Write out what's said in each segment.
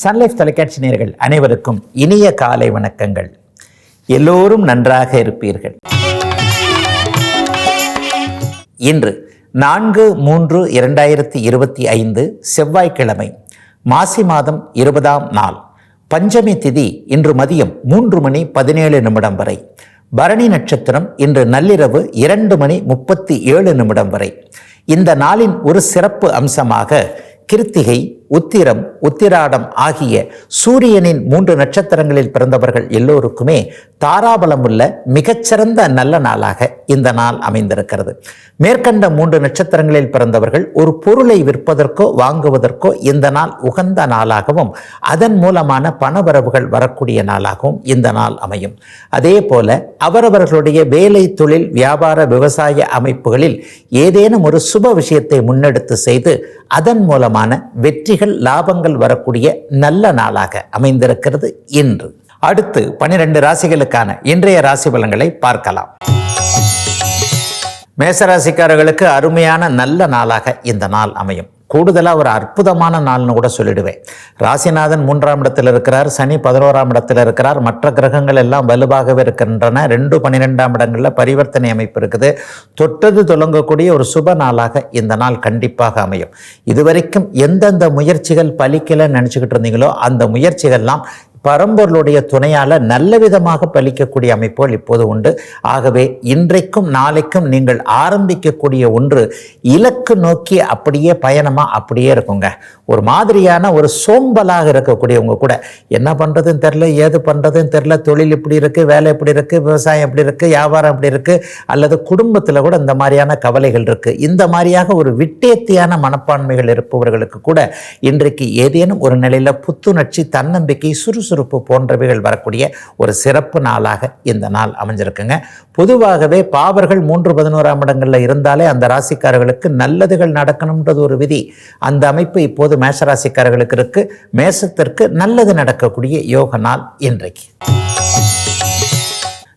Sun Life தொலைக்காட்சி நேர்கள் அனைவருக்கும் இனிய காலை வணக்கங்கள். எல்லோரும் நன்றாக இருப்பீர்கள். இன்று நான்கு மூன்று இரண்டாயிரத்தி இருபத்தி ஐந்து செவ்வாய்க்கிழமை மாசி மாதம் இருபதாம் நாள் பஞ்சமி திதி இன்று மதியம் மூன்று மணி பதினேழு நிமிடம் வரை பரணி நட்சத்திரம் இன்று நள்ளிரவு இரண்டு மணி முப்பத்தி ஏழு நிமிடம் வரை. இந்த நாளின் ஒரு சிறப்பு அம்சமாக கிருத்திகை உத்திரம் உத்திராடம் ஆகிய சூரியனின் மூன்று நட்சத்திரங்களில் பிறந்தவர்கள் எல்லோருக்குமே தாராபலம் உள்ள மிகச்சிறந்த நல்ல நாளாக இந்த நாள் அமைந்திருக்கிறது. மேற்கண்ட மூன்று நட்சத்திரங்களில் பிறந்தவர்கள் ஒரு பொருளை விற்பதற்கோ வாங்குவதற்கோ இந்த நாள் உகந்த நாளாகவும் அதன் மூலமான பணவரவுகள் வரக்கூடிய நாளாகவும் இந்த நாள் அமையும். அதே போல அவரவர்களுடைய வேலை தொழில் வியாபார விவசாய அமைப்புகளில் ஏதேனும் ஒரு சுப விஷயத்தை முன்னெடுத்து செய்து அதன் மூலமான வெற்றி வெற்றிகள் லாபங்கள் வரக்கூடிய நல்ல நாளாக அமைந்திருக்கிறது இன்று. அடுத்து பனிரெண்டு ராசிகளுக்கான இன்றைய ராசி பலன்களை பார்க்கலாம். மேசராசிக்காரர்களுக்கு அருமையான நல்ல நாளாக இந்த நாள் அமையும். கூடுதலாக ஒரு அற்புதமான நாள்னு கூட சொல்லிடுவேன். ராசிநாதன் மூன்றாம் இடத்தில் இருக்கிறார் சனி பதினோராம் இடத்தில் இருக்கிறார் மற்ற கிரகங்கள் எல்லாம் வலுவாகவே இருக்கின்றன. ரெண்டு பன்னிரெண்டாம் இடங்களில் பரிவர்த்தனை அமைப்பு இருக்குது. தொட்டது தொடங்கக்கூடிய ஒரு சுப நாளாக இந்த நாள் கண்டிப்பாக அமையும். இதுவரைக்கும் எந்தெந்த முயற்சிகள் பலிக்கலைன்னு நினச்சிக்கிட்டு இருந்தீங்களோ அந்த முயற்சிகள்லாம் பரம்பொருளுடைய துணையால் நல்ல விதமாக பலிக்கக்கூடிய அமைப்புகள் இப்போது உண்டு. ஆகவே இன்றைக்கும் நாளைக்கும் நீங்கள் ஆரம்பிக்கக்கூடிய ஒன்று இலக்கு நோக்கி அப்படியே பயணமாக அப்படியே இருக்குங்க. ஒரு மாதிரியான ஒரு சோம்பலாக இருக்கக்கூடியவங்க கூட என்ன பண்ணுறதுன்னு தெரில ஏது பண்ணுறதுன்னு தெரில தொழில் இப்படி இருக்குது வேலை இப்படி இருக்குது விவசாயம் இப்படி இருக்குது வியாபாரம் இப்படி இருக்குது அல்லது குடும்பத்தில் கூட இந்த மாதிரியான கவலைகள் இருக்குது இந்த மாதிரியாக ஒரு விட்டேத்தியான மனப்பான்மைகள் இருப்பவர்களுக்கு கூட இன்றைக்கு ஏதேனும் ஒரு நிலையில் புத்துணர்ச்சி தன்னம்பிக்கை சுறுசுறுப்பு போன்றவைகள் வரக்கூடிய ஒரு சிறப்பு நாளாக இந்த நாள் அமைஞ்சிருக்குங்க. பொதுவாகவே பாவர்கள் மூன்று பதினோராம் இடங்களில் இருந்தாலே அந்த ராசிக்காரர்களுக்கு நல்ல நல்லதுகள் நடக்கணுன்றது ஒரு விதி. அந்த அமைப்பு இப்போது மேசராசிக்காரர்களுக்கு இருக்கு. மேசத்திற்கு நல்லது நடக்கக்கூடிய யோக நாள் இன்றைக்கு.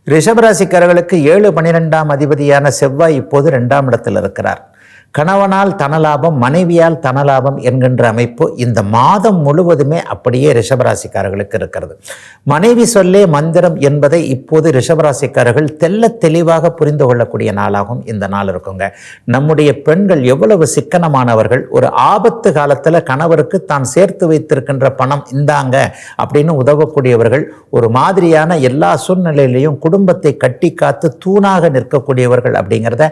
ரிஷபராசிக்காரர்களுக்கு ஏழு பனிரெண்டாம் அதிபதியான செவ்வாய் இப்போது ரெண்டாம் இடத்தில் இருக்கிறார். கணவனால் தனலாபம் மனைவியால் தனலாபம் என்கின்ற அமைப்பு இந்த மாதம் முழுவதுமே அப்படியே ரிஷபராசிக்காரர்களுக்கு இருக்கிறது. மனைவி சொல்லே மந்திரம் என்பதை இப்போது ரிஷபராசிக்காரர்கள் தெல்ல தெளிவாக புரிந்து கொள்ளக்கூடிய நாளாகும் இந்த நாள் இருக்குங்க. நம்முடைய பெண்கள் எவ்வளவு சிக்கனமானவர்கள் ஒரு ஆபத்து காலத்தில் கணவருக்கு தான் சேர்த்து வைத்திருக்கின்ற பணம் இந்தாங்க அப்படின்னு உதவக்கூடியவர்கள் ஒரு மாதிரியான எல்லா சூழ்நிலையிலையும் குடும்பத்தை கட்டி காத்து தூணாக நிற்கக்கூடியவர்கள் அப்படிங்கிறத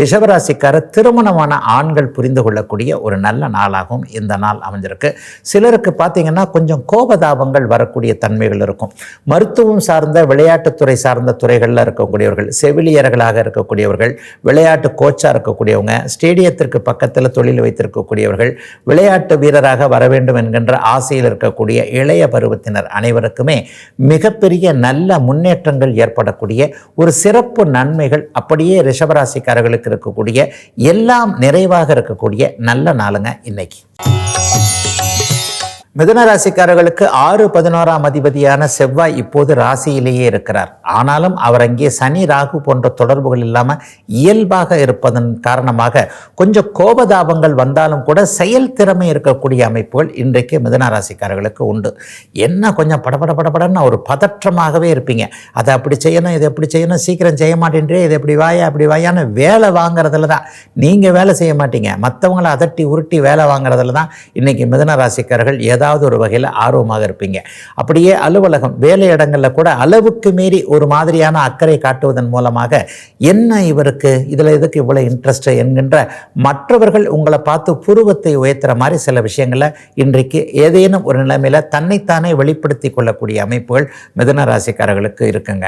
ரிஷபராசிக்கார திருமணமான அதிகமான ஆண்கள் புரிந்து கொள்ளக்கூடிய ஒரு நல்ல நாளாகவும் இந்த நாள் அமைஞ்சிருக்கு. சிலருக்கு பார்த்தீங்கன்னா கொஞ்சம் கோபதாபங்கள் வரக்கூடிய தன்மைகள் இருக்கும். மருத்துவம் சார்ந்த விளையாட்டுத்துறை சார்ந்த துறைகளில் இருக்கக்கூடியவர்கள் செவிலியர்களாக இருக்கக்கூடியவர்கள் விளையாட்டு கோச்சாக இருக்கக்கூடியவங்க ஸ்டேடியத்திற்கு பக்கத்தில் தொழில் வைத்திருக்கக்கூடியவர்கள் விளையாட்டு வீரராக வர வேண்டும் என்கின்ற ஆசையில் இருக்கக்கூடிய இளைய பருவத்தினர் அனைவருக்குமே மிகப்பெரிய நல்ல முன்னேற்றங்கள் ஏற்படக்கூடிய ஒரு சிறப்பு நன்மைகள் அப்படியே ரிஷபராசிக்காரர்களுக்கு இருக்கக்கூடிய எல்லாம் நிறைவாக இருக்கக்கூடிய நல்ல நாளுங்க இன்னைக்கு. மிதன ராசிக்காரர்களுக்கு ஆறு பதினோராம் அதிபதியான செவ்வாய் இப்போது ராசியிலேயே இருக்கிறார். ஆனாலும் அவர் அங்கே சனி ராகு போன்ற தொடர்புகள் இல்லாமல் இயல்பாக இருப்பதன் காரணமாக கொஞ்சம் கோபதாபங்கள் வந்தாலும் கூட செயல் திறமை இருக்கக்கூடிய அமைப்புகள் இன்றைக்கு மிதன ராசிக்காரர்களுக்கு உண்டு. என்ன கொஞ்சம் படபட படபடன்னு ஒரு பதற்றமாகவே இருப்பீங்க. அதை அப்படி செய்யணும் இதை எப்படி செய்யணும் சீக்கிரம் செய்ய மாட்டேன்றே இது எப்படி வாயா அப்படி வாயான்னு வேலை வாங்குறதுல தான். நீங்கள் வேலை செய்ய மாட்டீங்க. மற்றவங்களை அதட்டி உருட்டி வேலை வாங்குறதுல தான் இன்றைக்கி மிதன ராசிக்காரர்கள் ஏதாவது ஒரு வகையில் ஆர்வமாக இருப்பீங்க. அப்படியே அலுவலகம் வேலை இடங்களில் கூட அளவுக்கு மீறி ஒரு மாதிரியான அக்கறை காட்டுவதன் மூலமாக என்ன இவருக்கு இதில் எதுக்கு இவ்வளோ இன்ட்ரெஸ்ட் என்கின்ற மற்றவர்கள் உங்களை பார்த்து புருவத்தை உயர்த்துற மாதிரி சில விஷயங்களை இன்றைக்கு ஏதேனும் ஒரு நிலைமையில் தன்னைத்தானே வெளிப்படுத்தி கொள்ளக்கூடிய அமைப்புகள் மிதன ராசிக்காரர்களுக்கு இருக்குங்க.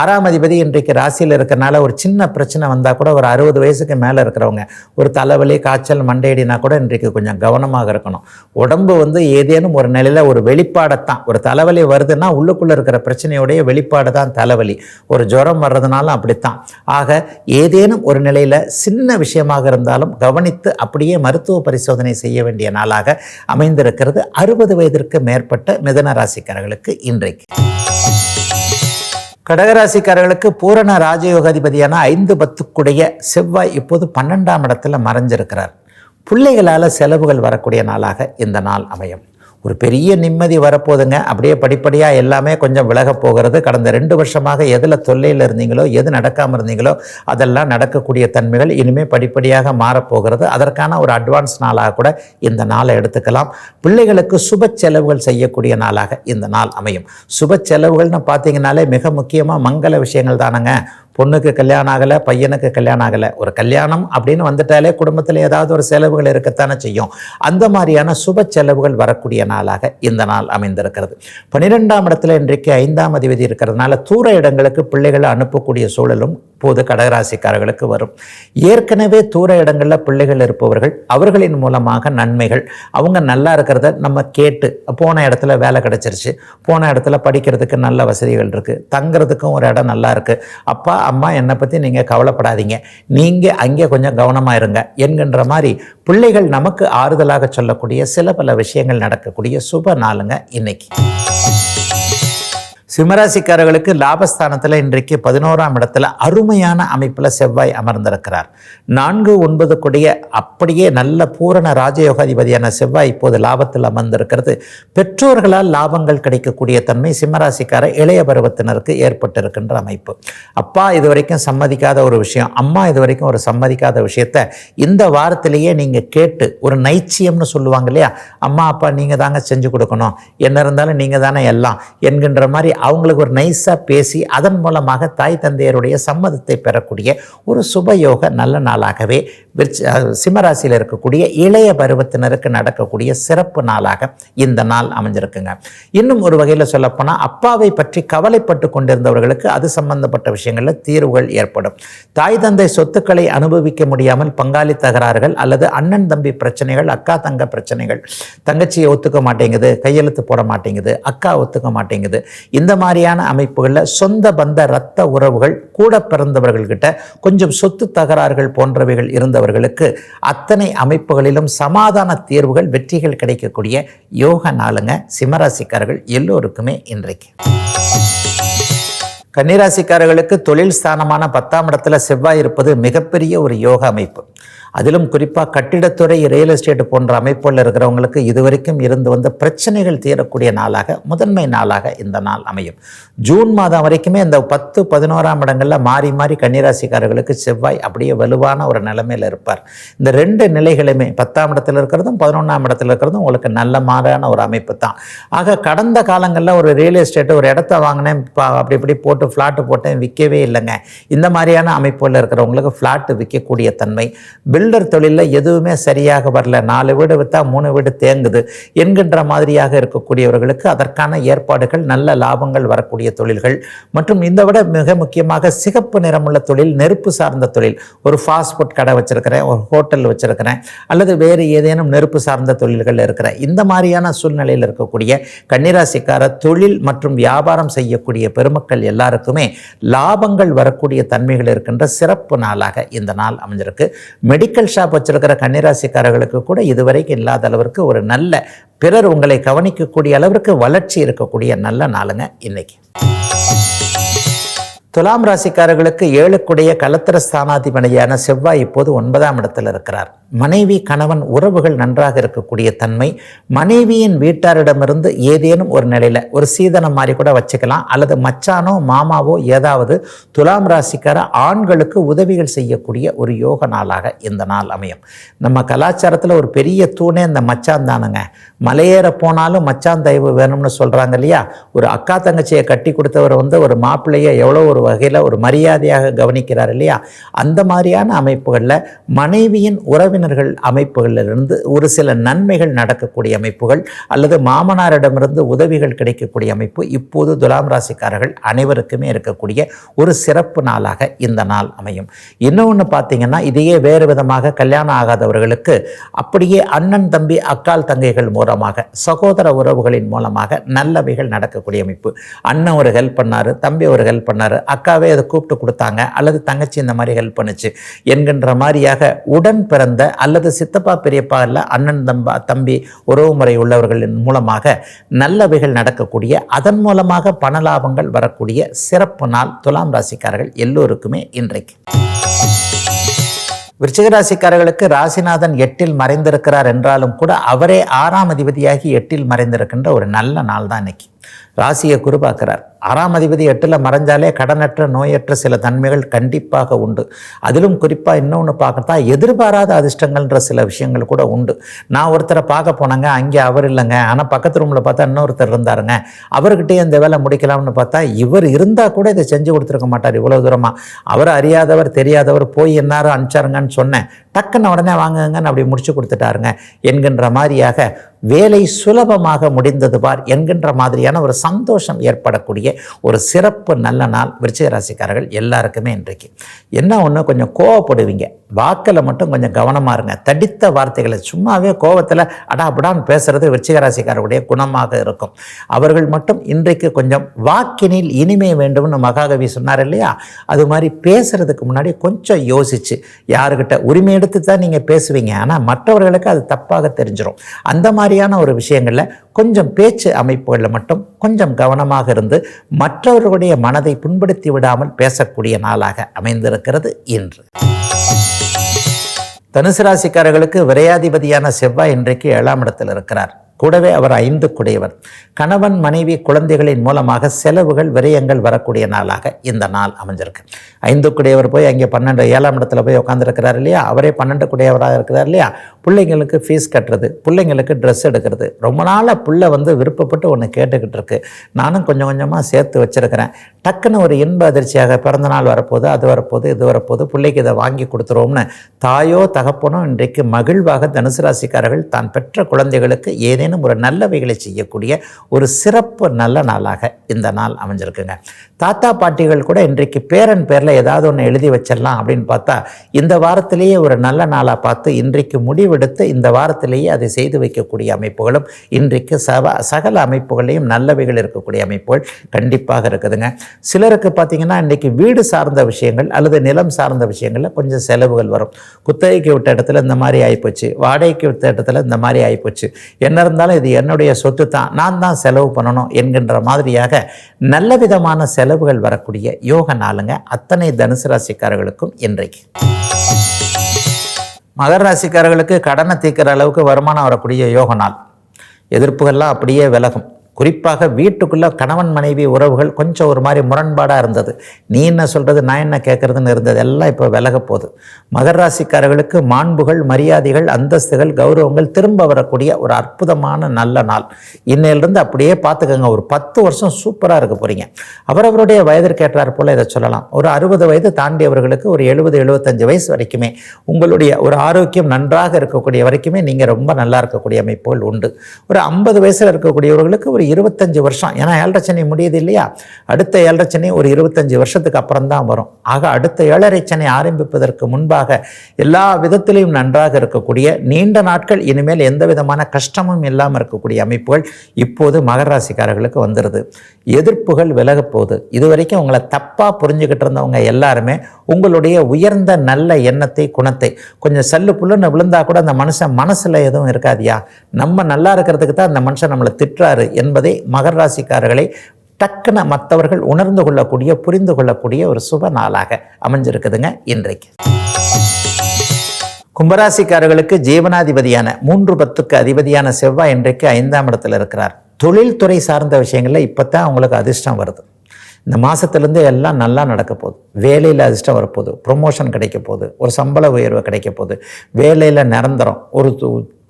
ஆறாம் அதிபதி இன்றைக்கு ராசியில் இருக்கிறனால ஒரு சின்ன பிரச்சனை வந்தால் கூட ஒரு அறுபது வயசுக்கு மேலே இருக்கிறவங்க ஒரு தலைவலி காய்ச்சல் மண்டையடினா கூட இன்றைக்கு கொஞ்சம் கவனமாக இருக்கணும். உடம்பு வந்து ஏதேனும் ஒரு நிலையில் ஒரு வெளிப்பாடைத்தான் ஒரு தலைவலி வருதுன்னா உள்ளுக்குள்ளே இருக்கிற பிரச்சனையுடைய வெளிப்பாடு தான் தலைவலி. ஒரு ஜுரம் வர்றதுனாலும் அப்படித்தான். ஆக ஏதேனும் ஒரு நிலையில் சின்ன விஷயமாக இருந்தாலும் கவனித்து அப்படியே மருத்துவ பரிசோதனை செய்ய வேண்டிய நாளாக அமைந்திருக்கிறது. அறுபது வயதிற்கு மேற்பட்ட மிதன ராசிக்காரர்களுக்கு இன்றைக்கு. கடகராசிக்காரர்களுக்கு பூரண ராஜயோகாதிபதியான ஐந்து பத்துக்குடைய செவ்வாய் இப்போது பன்னெண்டாம் இடத்துல மறைஞ்சிருக்கிறார். பிள்ளைகளால் செலவுகள் வரக்கூடிய நாளாக இந்த நாள் அமையும். ஒரு பெரிய நிம்மதி வரப்போகுதுங்க. அப்படியே படிப்படியாக எல்லாமே கொஞ்சம் விலக போகிறது. கடந்த ரெண்டு வருஷமாக எதில் தொல்லையில் இருந்தீங்களோ எது நடக்காமல் இருந்தீங்களோ அதெல்லாம் நடக்கக்கூடிய தன்மைகள் இனிமேல் படிப்படியாக மாறப்போகிறது அதற்கான ஒரு அட்வான்ஸ் நாளாக கூட இந்த நாளை எடுத்துக்கலாம். பிள்ளைகளுக்கு சுப செலவுகள் செய்யக்கூடிய நாளாக இந்த நாள் அமையும். சுப செலவுகள்னு பார்த்தீங்கன்னாலே மிக முக்கியமாக மங்கள விஷயங்கள் தானங்க. பொண்ணுக்கு கல்யாணம் ஆகலை பையனுக்கு கல்யாணம் ஆகலை. ஒரு கல்யாணம் அப்படின்னு வந்துட்டாலே குடும்பத்தில் ஏதாவது ஒரு செலவுகள் இருக்கத்தானே செய்யும். அந்த மாதிரியான சுப செலவுகள் வரக்கூடிய நாளாக இந்த நாள் அமைந்திருக்கிறது. பன்னிரெண்டாம் இடத்துல இன்றைக்கு ஐந்தாம் அதிபதி இருக்கிறதுனால தூர இடங்களுக்கு பிள்ளைகளை அனுப்பக்கூடிய சூழலும் போது கடகராசிக்காரர்களுக்கு வரும். ஏற்கனவே தூர இடங்களில் பிள்ளைகள் இருப்பவர்கள் அவர்களின் மூலமாக நன்மைகள் அவங்க நல்லா இருக்கிறத நம்ம கேட்டு போன இடத்துல வேலை கிடச்சிருச்சு போன இடத்துல படிக்கிறதுக்கு நல்ல வசதிகள் இருக்குது தங்குறதுக்கும் ஒரு இடம் நல்லா இருக்குது அப்பா அம்மா என்னை பற்றி நீங்கள் கவலைப்படாதீங்க. நீங்கள் அங்கே கொஞ்சம் கவனமாக இருங்க. என்கின்ற மாதிரி பிள்ளைகள் நமக்கு ஆறுதலாக சொல்லக்கூடிய சில பல விஷயங்கள் நடக்கக்கூடிய சுப நாளுங்க இன்னைக்கு. சிம்மராசிக்காரர்களுக்கு லாபஸ்தானத்தில் இன்றைக்கு பதினோராம் இடத்துல அருமையான அமைப்பில் செவ்வாய் அமர்ந்திருக்கிறார். நான்கு ஒன்பது கொடிய அப்படியே நல்ல பூரண ராஜயோகாதிபதியான செவ்வாய் இப்போது லாபத்தில் அமர்ந்திருக்கிறது. பெற்றோர்களால் லாபங்கள் கிடைக்கக்கூடிய தன்மை சிம்மராசிக்கார இளைய பருவத்தினருக்கு ஏற்பட்டிருக்கின்ற அமைப்பு. அப்பா இது வரைக்கும் சம்மதிக்காத ஒரு விஷயம் அம்மா இது வரைக்கும் ஒரு சம்மதிக்காத விஷயத்த இந்த வாரத்திலேயே நீங்கள் கேட்டு ஒரு நைச்சியம்னு சொல்லுவாங்க இல்லையா? அம்மா அப்பா நீங்கள் தாங்க செஞ்சு கொடுக்கணும். என்ன இருந்தாலும் நீங்கள் தானே எல்லாம் என்கின்ற மாதிரி அவங்களுக்கு ஒரு நைஸாக பேசி அதன் மூலமாக தாய் தந்தையருடைய சம்மதத்தை பெறக்கூடிய ஒரு சுபயோக நல்ல நாளாகவே சிம்மராசியில் இருக்கக்கூடிய இளைய பருவத்தினருக்கு நடக்கக்கூடிய சிறப்பு நாளாக இந்த நாள் அமைஞ்சிருக்குங்க. இன்னும் ஒரு வகையில் சொல்லப்போனால் அப்பாவை பற்றி கவலைப்பட்டு கொண்டிருந்தவர்களுக்கு அது சம்பந்தப்பட்ட விஷயங்களில் தீர்வுகள் ஏற்படும். தாய் தந்தை சொத்துக்களை அனுபவிக்க முடியாமல் பங்காளி தகராறுகள் அல்லது அண்ணன் தம்பி பிரச்சனைகள் அக்கா தங்க பிரச்சனைகள் தங்கச்சியை ஒத்துக்க மாட்டேங்குது கையெழுத்து போட மாட்டேங்குது அக்கா ஒத்துக்க மாட்டேங்குது இந்த மாதிரியான அமைப்புகளில் சொந்த பந்த இரத்த உறவுகள் கூட பிறந்தவர்கள்கிட்ட கொஞ்சம் சொத்து தகராறுகள் போன்றவைகள் இருந்தவர்களுக்கு அத்தனை அமைப்புகளிலும் சமாதான தீர்வுகள் வெற்றிகள் கிடைக்கக்கூடிய யோக நாளுங்க சிம்மராசிக்காரர்கள் எல்லோருக்குமே இன்றைக்கு. கன்னிராசிக்காரர்களுக்கு தொழில் ஸ்தானமான பத்தாம் இடத்துல செவ்வாய் இருப்பது மிகப்பெரிய ஒரு யோக அமைப்பு. அதிலும் குறிப்பாக கட்டிடத்துறை ரியல் எஸ்டேட் போன்ற அமைப்புகள் இருக்கிறவங்களுக்கு இதுவரைக்கும் இருந்து வந்த பிரச்சனைகள் தீரக்கூடிய நாளாக முதன்மை நாளாக இந்த நாள் அமையும். ஜூன் மாதம் வரைக்குமே இந்த பத்து பதினோராம் இடங்களில் மாறி மாறி கன்னிராசிக்காரர்களுக்கு செவ்வாய் அப்படியே வலுவான ஒரு நிலைமையில் இருப்பார். இந்த ரெண்டு நிலைகளுமே பத்தாம் இடத்துல இருக்கிறதும் பதினொன்றாம் இடத்துல இருக்கிறதும் உங்களுக்கு நல்ல மாறான ஒரு அமைப்பு தான். ஆக கடந்த காலங்களில் ஒரு ரியல் எஸ்டேட்டு ஒரு இடத்த வாங்கினேன் அப்படி இப்படி போட்டு ஃப்ளாட்டு போட்டேன் விற்கவே இல்லைங்க. இந்த மாதிரியான அமைப்புகளில் இருக்கிறவங்களுக்கு ஃப்ளாட்டு விற்கக்கூடிய தன்மை. பில்டர் தொழிலில் எதுவுமே சரியாக வரல. நாலு வீடு விற்றா மூணு வீடு தேங்குது. என்கின்ற மாதிரியாக இருக்கக்கூடியவர்களுக்கு அதற்கான ஏற்பாடுகள் நல்ல லாபங்கள் வரக்கூடிய தொழில்கள். மற்றும் இந்த விட மிக முக்கியமாக சிகப்பு நிறமுள்ள தொழில் நெருப்பு சார்ந்த தொழில். ஒரு ஃபாஸ்ட் ஃபுட் கடை வச்சிருக்கிறேன் ஒரு ஹோட்டல் வச்சிருக்கிறேன் அல்லது வேறு ஏதேனும் நெருப்பு சார்ந்த தொழில்கள் இருக்கிற இந்த மாதிரியான சூழ்நிலையில் இருக்கக்கூடிய கன்னிராசிக்கார தொழில் மற்றும் வியாபாரம் செய்யக்கூடிய பெருமக்கள் எல்லாருக்குமே லாபங்கள் வரக்கூடிய தன்மைகள் இருக்கின்ற சிறப்பு நாளாக இந்த நாள் அமைஞ்சிருக்கு. மெடிக்கல் ஷாப் வச்சுருக்கிற கன்னிராசிக்காரர்களுக்கு கூட இதுவரைக்கும் இல்லாத அளவிற்கு ஒரு நல்ல பிறர் உங்களை கவனிக்கக்கூடிய அளவிற்கு வளர்ச்சி இருக்கக்கூடிய நல்ல நாளுங்க இன்னைக்கு. துலாம் ராசிக்காரர்களுக்கு ஏழுக்குடைய கலத்திர ஸ்தானாதிபதியான செவ்வாய் இப்போது ஒன்பதாம் இடத்தில் இருக்கிறார். மனைவி கணவன் உறவுகள் நன்றாக இருக்கக்கூடிய தன்மை மனைவியின் வீட்டாரிடமிருந்து ஏதேனும் ஒரு நிலையில் ஒரு சீதனம் மாதிரி கூட வச்சுக்கலாம். அல்லது மச்சானோ மாமாவோ ஏதாவது துலாம் ராசிக்கார ஆண்களுக்கு உதவிகள் செய்யக்கூடிய ஒரு யோக நாளாக இந்த நாள் அமையும். நம்ம கலாச்சாரத்தில் ஒரு பெரிய தூணே இந்த மச்சான் தானுங்க. மலையேற போனாலும் மச்சான் தயவு வேணும்னு சொல்கிறாங்க இல்லையா? ஒரு அக்கா தங்கச்சியை கட்டி கொடுத்தவர் வந்து ஒரு மாப்பிள்ளையை எவ்வளோ ஒரு வகையில் ஒரு மரியாதையாக கவனிக்கிறார் இல்லையா? அந்த மாதிரியான அமைப்புகளில் மனைவியின் உறவினர்கள் அமைப்புகளிலிருந்து ஒரு சில நன்மைகள் நடக்கக்கூடிய அமைப்புகள் அல்லது மாமனாரிடமிருந்து உதவிகள் கிடைக்கக்கூடிய அமைப்பு இப்போது துலாம் ராசிக்காரர்கள் அனைவருக்குமே இருக்கக்கூடிய ஒரு சிறப்பு நாளாக இந்த நாள் அமையும். இன்னொன்று பார்த்தீங்கன்னா இதையே வேறு விதமாக கல்யாணம் ஆகாதவர்களுக்கு அப்படியே அண்ணன் தம்பி அக்கால் தங்கைகள் மூலமாக சகோதர உறவுகளின் மூலமாக நல்லவைகள் நடக்கக்கூடிய அமைப்பு. அண்ணன் ஒரு ஹெல்ப் பண்ணாரு தம்பி ஒரு ஹெல்ப் பண்ணார் அக்காவே அதை கூப்பிட்டு கொடுத்தாங்க. அல்லது தங்கச்சி இந்த மாதிரி ஹெல்ப் பண்ணுச்சு. என்கின்ற மாதிரியாக உடன் பிறந்த அல்லது சித்தப்பா பெரியப்பா இல்லை அண்ணன் தம்பா தம்பி உறவுமுறை உள்ளவர்களின் மூலமாக நல்லவைகள் நடக்கக்கூடிய அதன் மூலமாக பண லாபங்கள் வரக்கூடிய சிறப்பு நாள் துலாம் ராசிக்காரர்கள் எல்லோருக்குமே இன்றைக்கு. விருச்சிகராசிக்காரர்களுக்கு ராசிநாதன் எட்டில் மறைந்திருக்கிறார் என்றாலும் கூட அவரே ஆறாம் அதிபதியாகி எட்டில் மறைந்திருக்கின்ற ஒரு நல்ல நாள் தான் இன்னைக்கு. ராசியை குருபாக்குறார். ஆறாம் அதிபதி எட்டில் மறைஞ்சாலே கடனற்ற நோயற்ற சில தன்மைகள் கண்டிப்பாக உண்டு. அதிலும் குறிப்பாக இன்னொன்று பார்க்கத்தா எதிர்பாராத அதிர்ஷ்டங்கள்ன்ற சில விஷயங்கள் கூட உண்டு. நான் ஒருத்தரை பார்க்க போனேங்க அங்கே அவர் இல்லைங்க. ஆனால் பக்கத்து ரூமில் பார்த்தா இன்னொருத்தர் இருந்தாருங்க. அவர்கிட்டயே இந்த வேலை முடிக்கலாம்னு பார்த்தா இவர் இருந்தால் கூட இதை செஞ்சு கொடுத்துருக்க மாட்டார் இவ்வளோ தூரமாக அவர் அறியாதவர் தெரியாதவர் போய் என்னாரும் அனுப்பிச்சாருங்கன்னு சொன்னேன். டக்குன்னு உடனே வாங்குங்கன்னு அப்படி முடிச்சு கொடுத்துட்டாருங்க. என்கின்ற மாதிரியாக வேலை சுலபமாக முடிந்தது பார். என்கின்ற மாதிரியான ஒரு சந்தோஷம் ஏற்படக்கூடிய ஒரு சிறப்பு நல்ல நாள் விருச்சிக ராசிக்காரர்கள் எல்லாருக்குமே இன்றைக்கு. என்ன ஒன்று கொஞ்சம் கோவப்படுவீங்க. வாக்கில் மட்டும் கொஞ்சம் கவனமாக இருங்க. தடித்த வார்த்தைகளை சும்மாவே கோவத்தில் அடாபடான்னு பேசுறது விருச்சிக ராசிக்காரருடைய குணமாக இருக்கும். அவர்கள் மட்டும் இன்றைக்கு கொஞ்சம் வாக்கினில் இனிமை வேண்டும்னு மகாகவி சொன்னார் இல்லையா? அது மாதிரி பேசுறதுக்கு முன்னாடி கொஞ்சம் யோசிச்சு. யாருக்கிட்ட உரிமை எடுத்து தான் நீங்கள் பேசுவீங்க. ஆனால் மற்றவர்களுக்கு அது தப்பாக தெரிஞ்சிடும் அந்த மாதிரியான ஒரு விஷயங்களில் கொஞ்சம் பேச்சு அமைப்புகளில் மட்டும் கொஞ்சம் கவனமாக இருந்து மற்றவர்களுடைய மனதை புண்படுத்தி விடாமல் பேசக்கூடிய நாளாக அமைந்திருக்கிறது இன்று. தனுசு ராசிக்காரர்களுக்கு விரையாதிபதியான செவ்வாய் இன்றைக்கு ஏழாம் இடத்தில் இருக்கிறார். கூடவே அவர் ஐந்து குடையவர். கணவன் மனைவி குழந்தைகளின் மூலமாக செலவுகள் விரயங்கள் வரக்கூடிய நாளாக இந்த நாள் அமைஞ்சிருக்கு. ஐந்து குடையவர் போய் அங்கே பன்னெண்டு ஏழாம் இடத்துல போய் உட்காந்துருக்கிறார் இல்லையா? அவரே பன்னெண்டு குடையவராக இருக்கிறார் இல்லையா? பிள்ளைங்களுக்கு ஃபீஸ் கட்டுறது பிள்ளைங்களுக்கு ட்ரெஸ் எடுக்கிறது. ரொம்ப நாளாக பிள்ளை வந்து விருப்பப்பட்டு ஒன்று கேட்டுக்கிட்டு இருக்கு. நானும் கொஞ்சம் கொஞ்சமாக சேர்த்து வச்சுருக்கிறேன். டக்குன்னு ஒரு இன்ப அதிர்ச்சியாக பிறந்த நாள் வரப்போகுது அது வரப்போகுது இது வரப்போகுது பிள்ளைக்கு இதை வாங்கி கொடுத்துருவோம்னு தாயோ தகப்பனோ இன்றைக்கு மகிழ்வாக தனுசு ராசிக்காரர்கள் தான் பெற்ற குழந்தைகளுக்கு ஏதேனும் ஒரு நல்லவைகளை செய்யக்கூடிய ஒரு சிறப்பு நல்ல நாளாக இந்த நாள் அமைஞ்சிருக்குங்க. தாத்தா பாட்டிகள் கூட இன்றைக்கு பேரன் பேரில் ஏதாவது ஒன்று எழுதி வச்சிடலாம் அப்படின்னு பார்த்தா இந்த வாரத்திலேயே ஒரு நல்ல நாளாக பார்த்து இன்றைக்கு முடிவெடுத்து இந்த வாரத்திலேயே அதை செய்து வைக்கக்கூடிய அமைப்புகளும் இன்றைக்கு சவ சகல அமைப்புகளையும் நல்லவைகள் இருக்கக்கூடிய அமைப்புகள் கண்டிப்பாக இருக்குதுங்க. சிலருக்கு பார்த்தீங்கன்னா இன்றைக்கி வீடு சார்ந்த விஷயங்கள் அல்லது நிலம் சார்ந்த விஷயங்களில் கொஞ்சம் செலவுகள் வரும். குத்தகைக்கு விட்ட இடத்துல இந்த மாதிரி ஆகிப்போச்சு வாடகைக்கு விட்ட இடத்துல இந்த மாதிரி ஆகிப்போச்சு என்ன இருந்தாலும் இது என்னுடைய சொத்து தான் நான் தான் செலவு பண்ணணும் என்கின்ற மாதிரியாக நல்ல விதமான செலவுகள் வரக்கூடிய யோக நாளுங்க. அத்தனை தனுசு ராசிக்காரர்களுக்கும் இன்றைக்கு. மகர ராசிக்காரர்களுக்கு கடனை தீர்க்கிற அளவுக்கு வருமானம் வரக்கூடிய யோக நாள் எதிர்ப்புகள்லாம் அப்படியே விலகும். குறிப்பாக வீட்டுக்குள்ளே கணவன் மனைவி உறவுகள் கொஞ்சம் ஒரு மாதிரி முரண்பாடாக இருந்தது. நீ என்ன சொல்கிறது நான் என்ன கேட்குறதுன்னு இருந்தது. எல்லாம் இப்போ விலக போகுது. மகர ராசிக்காரர்களுக்கு மாண்புகள் மரியாதைகள் அந்தஸ்துகள் கௌரவங்கள் திரும்ப வரக்கூடிய ஒரு அற்புதமான நல்ல நாள். இன்னையிலிருந்து அப்படியே பார்த்துக்கோங்க. ஒரு பத்து வருஷம் சூப்பராக இருக்க போகிறீங்க அவரவருடைய வயதிற்கு ஏற்றார் போல் இதை சொல்லலாம். ஒரு அறுபது வயது தாண்டியவர்களுக்கு ஒரு எழுபது எழுபத்தஞ்சு வயசு வரைக்குமே உங்களுடைய ஒரு ஆரோக்கியம் நன்றாக இருக்கக்கூடிய வரைக்குமே நீங்கள் ரொம்ப நல்லா இருக்கக்கூடிய அமைப்புகள் உண்டு. ஒரு ஐம்பது வயசில் இருக்கக்கூடியவர்களுக்கு ஒரு இருபத்தஞ்சி வருஷம். ஏன்னா ஏழரை சனி முடியுது இல்லையா? அடுத்த ஏழரை சனி ஒரு இருபத்தஞ்சு வருஷத்துக்கு அப்புறம் தான் வரும். ஆக அடுத்த ஏழரை சனி ஆரம்பிப்பதற்கு முன்பாக எல்லா விதத்திலையும் நன்றாக இருக்கக்கூடிய நீண்ட நாட்கள் இனிமேல் எந்த விதமான கஷ்டமும் இல்லாமல் இருக்கக்கூடிய அமைப்புகள் இப்போது மகர ராசிக்காரர்களுக்கு வந்துடுது எதிர்ப்புகள் விலகப்போகுது இது வரைக்கும் உங்களை தப்பாக புரிஞ்சுக்கிட்டு இருந்தவங்க எல்லாருமே உங்களுடைய உயர்ந்த நல்ல எண்ணத்தை குணத்தை. கொஞ்சம் சல்லு புல்லுன்னு விழுந்தா கூட அந்த மனுஷன் மனசில் எதுவும் இருக்காதியா? நம்ம நல்லா இருக்கிறதுக்கு தான் அந்த மனுஷன் நம்மளை திட்டுறாரு என்பதை மகர ராசிக்காரர்களை டக்குன மற்றவர்கள் உணர்ந்து கொள்ளக்கூடிய புரிந்து கொள்ளக்கூடிய ஒரு சுப நாளாக அமைஞ்சிருக்குதுங்க இன்றைக்கு. கும்பராசிக்காரர்களுக்கு ஜீவனாதிபதியான மூன்று பத்துக்கு அதிபதியான செவ்வாய் இன்றைக்கு ஐந்தாம் இடத்தில் இருக்கிறார். தொழில்துறை சார்ந்த விஷயங்களில் இப்போ தான் அவங்களுக்கு அதிர்ஷ்டம் வருது. இந்த மாதத்துலேருந்து எல்லாம் நல்லா நடக்க போகுது. வேலையில் அதிர்ஷ்டம் வரப்போகுது. ப்ரொமோஷன் கிடைக்க போகுது. ஒரு சம்பள உயர்வு கிடைக்க போகுது. வேலையில் நிரந்தரம். ஒரு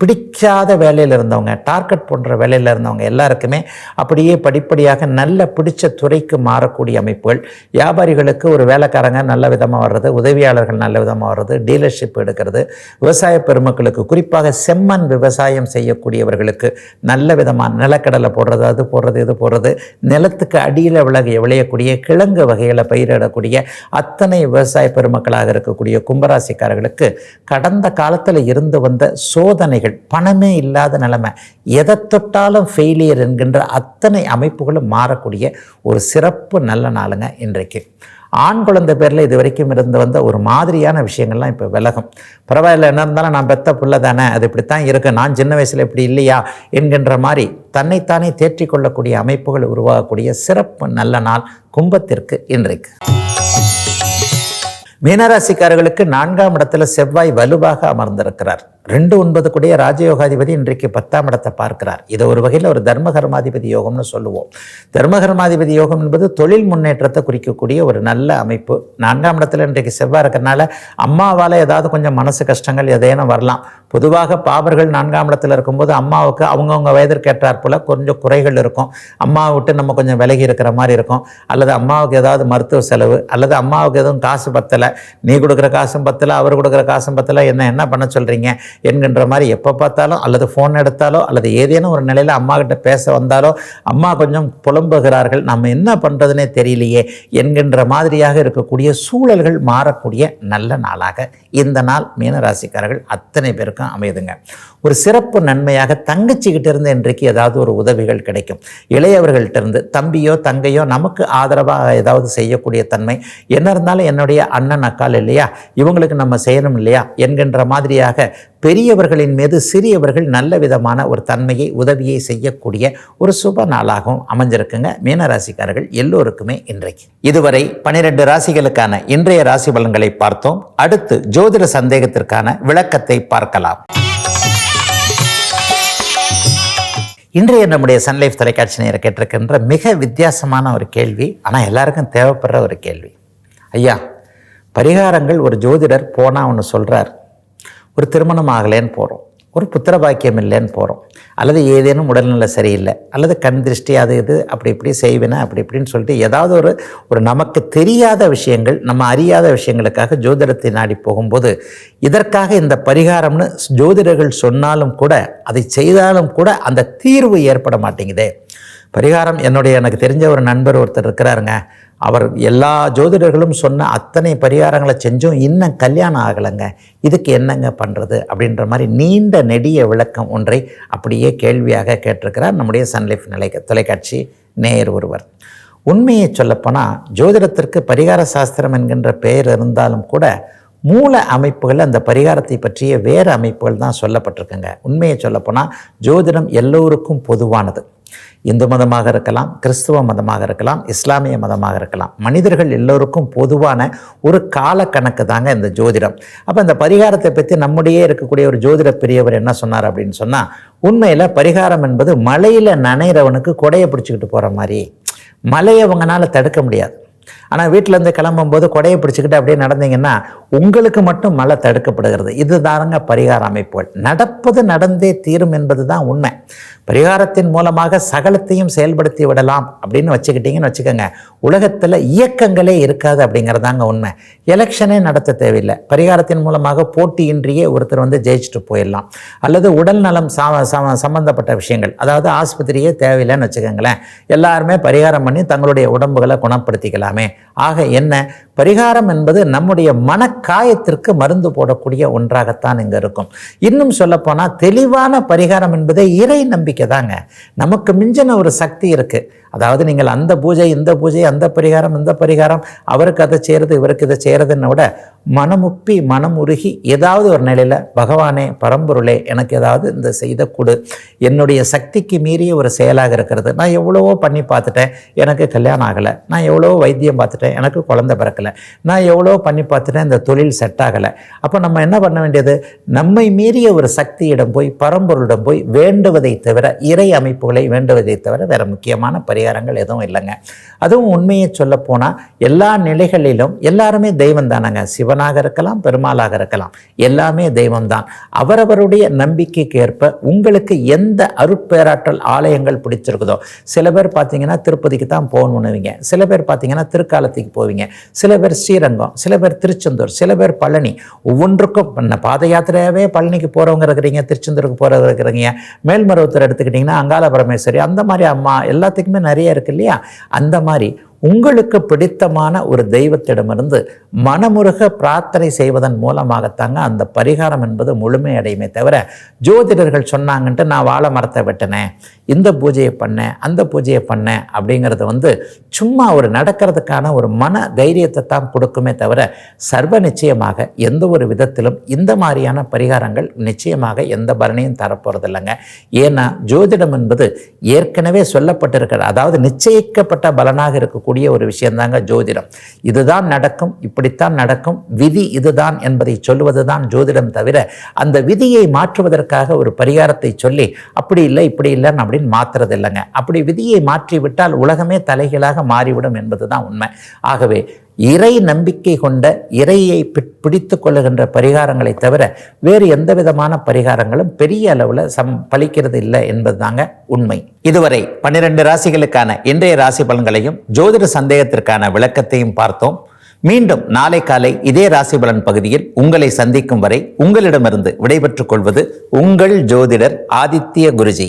பிடிக்காத வேலையில் இருந்தவங்க டார்கெட் போன்ற வேலையில் இருந்தவங்க எல்லாருக்குமே அப்படியே படிப்படியாக நல்ல பிடிச்ச துறைக்கு மாறக்கூடிய அமைப்புகள். வியாபாரிகளுக்கு ஒரு வேலைக்காரங்க நல்ல விதமாக வர்றது உதவியாளர்கள் நல்ல விதமாக வர்றது டீலர்ஷிப் எடுக்கிறது. விவசாய பெருமக்களுக்கு குறிப்பாக செம்மண் விவசாயம் செய்யக்கூடியவர்களுக்கு நல்ல விதமான நிலக்கடலை போடுறது அது போடுறது இது போடுறது நிலத்துக்கு அடியில் விலக விளையக்கூடிய கிழங்கு வகைகளை பயிரிடக்கூடிய அத்தனை விவசாய பெருமக்களாக இருக்கக்கூடிய கும்பராசிக்காரர்களுக்கு கடந்த காலத்தில் இருந்து வந்த சோதனைகள் பணமே இல்லாத நிலைமை. எதை தொட்டாலும் ஃபெயிலியர் என்கின்ற அத்தனை அமைப்புகளும் மாறக்கூடிய ஒரு சிறப்பு நல்ல நாளுங்க இன்றைக்கு. ஆண் குழந்தை பேரில் இது வரைக்கும் இருந்து வந்த ஒரு மாதிரியான விஷயங்கள்லாம் இப்போ விலகும். பரவாயில்ல என்ன இருந்தாலும் நான் பெத்த புள்ள தானே அது இப்படித்தான் இருக்குது நான் சின்ன வயசில் இப்படி இல்லையா என்கின்ற மாதிரி தன்னைத்தானே தேற்றிக்கொள்ளக்கூடிய அமைப்புகள் உருவாகக்கூடிய சிறப்பு நல்ல நாள் கும்பத்திற்கு இன்றைக்கு. மீனராசிக்காரர்களுக்கு நான்காம் இடத்துல செவ்வாய் வலுவாக அமர்ந்திருக்கிறார். ரெண்டு ஒன்பது கூடிய ராஜயோகாதிபதி இன்றைக்கு பத்தாம் இடத்தை பார்க்கிறார். இது ஒரு வகையில் ஒரு தர்மகர்மாதிபதி யோகம்னு சொல்லுவோம். தர்மகர்மாதிபதி யோகம் என்பது தொழில் முன்னேற்றத்தை குறிக்கக்கூடிய ஒரு நல்ல அமைப்பு. நான்காம் இடத்துல இன்றைக்கு செவ்வாய் இருக்கிறனால அம்மாவால் ஏதாவது கொஞ்சம் மனசு கஷ்டங்கள் எதேனும் வரலாம். பொதுவாக பாபர்கள் நான்காம் இடத்துல இருக்கும்போது அம்மாவுக்கு அவங்கவுங்க வயதிற்கு ஏற்றாற் போல கொஞ்சம் குறைகள் இருக்கும். அம்மாவை விட்டு நம்ம கொஞ்சம் விலகி இருக்கிற மாதிரி இருக்கும். அல்லது அம்மாவுக்கு ஏதாவது மருத்துவ செலவு அல்லது அம்மாவுக்கு எதுவும் காசு பத்தலை. நீ கொடுக்குற காசும் பத்தலை அவர் கொடுக்குற காசும் பத்தலை என்ன என்ன பண்ண சொல்கிறீங்க என்கின்ற மாதிரி எப்போ பார்த்தாலும் அல்லது ஃபோன் எடுத்தாலோ அல்லது ஏதேனும் ஒரு நிலையில் அம்மா கிட்ட பேச வந்தாலோ அம்மா கொஞ்சம் புலம்புகிறார்கள் நம்ம என்ன பண்ணுறதுனே தெரியலையே என்கின்ற மாதிரியாக இருக்கக்கூடிய சூழல்கள் மாறக்கூடிய நல்ல நாளாக இந்த நாள் மீனராசிக்காரர்கள் அத்தனை பேருக்கும் அமையுதுங்க. ஒரு சிறப்பு நன்மையாக தங்கச்சிக்கிட்ட இருந்து இன்றைக்கு ஏதாவது ஒரு உதவிகள் கிடைக்கும். இளையவர்கள்ட்ட இருந்து தம்பியோ தங்கையோ நமக்கு ஆதரவாக ஏதாவது செய்யக்கூடிய தன்மை. என்ன இருந்தாலும் என்னுடைய அண்ணன் அக்கால் இல்லையா? இவங்களுக்கு நம்ம செய்யணும் இல்லையா? என்கின்ற மாதிரியாக பெரியவர்களின் மீது சிறியவர்கள் நல்ல விதமான ஒரு தன்மையை உதவியை செய்யக்கூடிய ஒரு சுப நாளாகவும் அமைஞ்சிருக்குங்க. மீனராசிக்காரர்கள் எல்லோருக்குமே இன்றைக்கு. இதுவரை பனிரெண்டு ராசிகளுக்கான இன்றைய ராசி பலன்களை பார்த்தோம். அடுத்து ஜோதிட சந்தேகத்திற்கான விளக்கத்தை பார்க்கலாம். இன்றைய நம்முடைய சன்லைஃப் தொலைக்காட்சி நேர கேட்டிருக்கின்ற மிக வித்தியாசமான ஒரு கேள்வி ஆனால் எல்லாருக்கும் தேவைப்படுற ஒரு கேள்வி. ஐயா பரிகாரங்கள் ஒரு ஜோதிடர் போனால் ஒன்று சொல்கிறார் ஒரு திருமணம் ஆகலேன்னு போகிறோம் ஒரு புத்திர பாக்கியம் இல்லைன்னு போகிறோம் அல்லது ஏதேனும் உடல்நிலை சரியில்லை. அல்லது கண் திருஷ்டி அது இது அப்படி இப்படி செய்வேனே அப்படி இப்படின்னு சொல்லிட்டு ஏதாவது ஒரு ஒரு நமக்கு தெரியாத விஷயங்கள் நம்ம அறியாத விஷயங்களுக்காக ஜோதிடத்தை நாடி போகும்போது இதற்காக இந்த பரிகாரம்னு ஜோதிடர்கள் சொன்னாலும் கூட அதை செய்தாலும் கூட அந்த தீர்வு ஏற்பட மாட்டேங்குதே. பரிகாரம் என்னுடைய எனக்கு தெரிஞ்ச ஒரு நண்பர் ஒருத்தர் இருக்கிறாருங்க. அவர் எல்லா ஜோதிடர்களும் சொன்ன அத்தனை பரிகாரங்களை செஞ்சும் இன்னும் கல்யாணம் ஆகலைங்க. இதுக்கு என்னங்க பண்ணுறது அப்படின்ற மாதிரி நீண்ட நெடிய விளக்கம் ஒன்றை அப்படியே கேள்வியாக கேட்டிருக்கிறார் நம்முடைய சன்லைஃப் நிலை தொலைக்காட்சி நேயர் ஒருவர். உண்மையை சொல்லப்போனால் ஜோதிடத்திற்கு பரிகார சாஸ்திரம் என்கின்ற பெயர் இருந்தாலும் கூட மூல அமைப்புகள் அந்த பரிகாரத்தை பற்றிய வேறு அமைப்புகள் தான் சொல்லப்பட்டிருக்குங்க. உண்மையை சொல்லப்போனால் ஜோதிடம் எல்லோருக்கும் பொதுவானது. இந்து மதமாக இருக்கலாம் கிறிஸ்துவ மதமாக இருக்கலாம் இஸ்லாமிய மதமாக இருக்கலாம். மனிதர்கள் எல்லோருக்கும் பொதுவான ஒரு கால கணக்கு தாங்க இந்த ஜோதிடம். அப்போ இந்த பரிகாரத்தை பற்றி நம்முடைய இருக்கக்கூடிய ஒரு ஜோதிட பெரியவர் என்ன சொன்னார் அப்படின்னு சொன்னால் உண்மையில் பரிகாரம் என்பது மலையில் நனைகிறவனுக்கு கொடையை பிடிச்சிக்கிட்டு போகிற மாதிரி. மலையை அவங்களால தடுக்க முடியாது. ஆனால் வீட்டிலேருந்து கிளம்பும்போது கொடையை பிடிச்சிக்கிட்டு அப்படியே நடந்தீங்கன்னா உங்களுக்கு மட்டும் மழை தடுக்கப்படுகிறது. இது தாருங்க பரிகார அமைப்புகள். நடப்பது நடந்தே தீரும் என்பது தான் உண்மை. பரிகாரத்தின் மூலமாக சகலத்தையும் செயல்படுத்தி விடலாம் அப்படின்னு வச்சுக்கிட்டிங்கன்னு வச்சுக்கோங்க. உலகத்தில் இயக்கங்களே இருக்காது அப்படிங்கிறதாங்க உண்மை. எலெக்ஷனே நடத்த தேவையில்லை. பரிகாரத்தின் மூலமாக போட்டியின்றியே ஒருத்தர் வந்து ஜெயிச்சுட்டு போயிடலாம். அல்லது உடல் நலம் சம்மந்தப்பட்ட விஷயங்கள். அதாவது ஆஸ்பத்திரியே தேவையில்லைன்னு வச்சுக்கோங்களேன். எல்லாருமே பரிகாரம் பண்ணி தங்களுடைய உடம்புகளை குணப்படுத்திக்கலாமே ஆக என்ன? பரிகாரம் என்பது நம்முடைய மனக்காயத்திற்கு மருந்து போடக்கூடிய ஒன்றாகத்தான் இங்கே இருக்கும். இன்னும் சொல்லப்போனால் தெளிவான பரிகாரம் என்பதே இறை நம்பிக்கை தாங்க நமக்கு மிஞ்சின ஒரு சக்தி இருக்குது அதாவது நீங்கள் அந்த பூஜை இந்த பூஜை அந்த பரிகாரம் இந்த பரிகாரம் அவருக்கு அதை செய்கிறது இவருக்கு இதை செய்கிறதுன்னு விட மனமுப்பி மனம் உருகி ஏதாவது ஒரு நிலையில் பகவானே பரம்பொருளே எனக்கு ஏதாவது இந்த செய்த கொடு. என்னுடைய சக்திக்கு மீறிய ஒரு செயலாக இருக்கிறது. நான் எவ்வளவோ பண்ணி பார்த்துட்டேன் எனக்கு கல்யாணம் ஆகலை. நான் எவ்வளோ வைத்தியம் பார்த்துட்டேன் எனக்கு குழந்தை பிறக்கலை. நான் எவ்வளோ பண்ணி பார்த்துட்டேன் இந்த தொழில் செட் ஆகலை. அப்போ நம்ம என்ன பண்ண வேண்டியது? நம்மை மீறிய ஒரு சக்தியிடம் போய் பரம்பொருளிடம் போய் வேண்டுவதை தவிர இறை அமைப்புகளை வேண்டுவதை தவிர வேறு முக்கியமான பரி பரிகாரங்கள் எதுவும் இல்லைங்க. அதுவும் உண்மையை சொல்ல போனால் எல்லா நிலைகளிலும் எல்லாருமே தெய்வம் தானங்க. சிவனாக இருக்கலாம் பெருமாளாக இருக்கலாம். எல்லாமே தெய்வம்தான் அவரவருடைய நம்பிக்கைக்கு ஏற்ப உங்களுக்கு எந்த அருட்பேராற்றல் ஆலயங்கள் பிடிச்சிருக்குதோ சில பேர் பார்த்தீங்கன்னா திருப்பதிக்கு தான் போகணுன்னுவீங்க சில பேர் பார்த்தீங்கன்னா திருக்காலத்துக்கு போவீங்க. சில பேர் ஸ்ரீரங்கம் சில பேர் திருச்செந்தூர் சில பேர் பழனி. ஒவ்வொன்றுக்கும் பண்ண பாத யாத்திரையாகவே பழனிக்கு போகிறவங்க இருக்கிறீங்க திருச்செந்தூருக்கு போகிறவங்க இருக்கிறீங்க. மேல்மருவத்தூர் எடுத்துக்கிட்டிங்கன்னா அங்காள பரமேஸ்வரி அந்த மாதிரி அம்மா எல்லாத்துக்குமே நிறைய இருக்கு இல்லையா? அந்த மாதிரி மாதிரி உங்களுக்கு பிடித்தமான ஒரு தெய்வத்திடமிருந்து மனமுருக பிரார்த்தனை செய்வதன் மூலமாகத்தாங்க அந்த பரிகாரம் என்பது முழுமையடையுமே தவிர ஜோதிடர்கள் சொன்னாங்கன்ட்டு நான் வாழை மரத்தை வெட்டினேன் இந்த பூஜையை பண்ணேன் அந்த பூஜையை பண்ணேன் அப்படிங்கிறது வந்து சும்மா ஒரு நடக்கிறதுக்கான ஒரு மன தைரியத்தை தான் கொடுக்குமே தவிர சர்வ நிச்சயமாக எந்த ஒரு விதத்திலும் இந்த மாதிரியான பரிகாரங்கள் நிச்சயமாக எந்த பலனையும் தரப்போகிறது இல்லைங்க ஏன்னா ஜோதிடம் என்பது ஏற்கனவே சொல்லப்பட்டிருக்கிற அதாவது நிச்சயிக்கப்பட்ட பலனாக இருக்கக்கூடிய இருக்கக்கூடிய ஒரு விஷயம்தாங்க ஜோதிடம். இதுதான் நடக்கும் இப்படித்தான் நடக்கும். விதி இதுதான் என்பதை சொல்லுவது தான் ஜோதிடம் தவிர அந்த விதியை மாற்றுவதற்காக ஒரு பரிகாரத்தை சொல்லி அப்படி இல்லை இப்படி இல்லைன்னு அப்படின்னு மாற்றுறது இல்லைங்க அப்படி விதியை மாற்றிவிட்டால் உலகமே தலைகீழாக மாறிவிடும் என்பதுதான் உண்மை. ஆகவே இறை நம்பிக்கை கொண்ட இறையை பிடித்து கொள்ளுகின்ற பரிகாரங்களை தவிர வேறு எந்த விதமான பரிகாரங்களும் பெரிய அளவில் சம் பலிக்கிறது இல்லை என்பதுதாங்க உண்மை. இதுவரை பன்னிரண்டு ராசிகளுக்கான இன்றைய ராசி பலன்களையும் ஜோதிட சந்தேகத்திற்கான விளக்கத்தையும் பார்த்தோம். மீண்டும் நாளை காலை இதே ராசி பலன் பகுதியில் உங்களை சந்திக்கும் வரை உங்களிடமிருந்து விடைபெற்றுக் கொள்வது உங்கள் ஜோதிடர் ஆதித்ய குருஜி.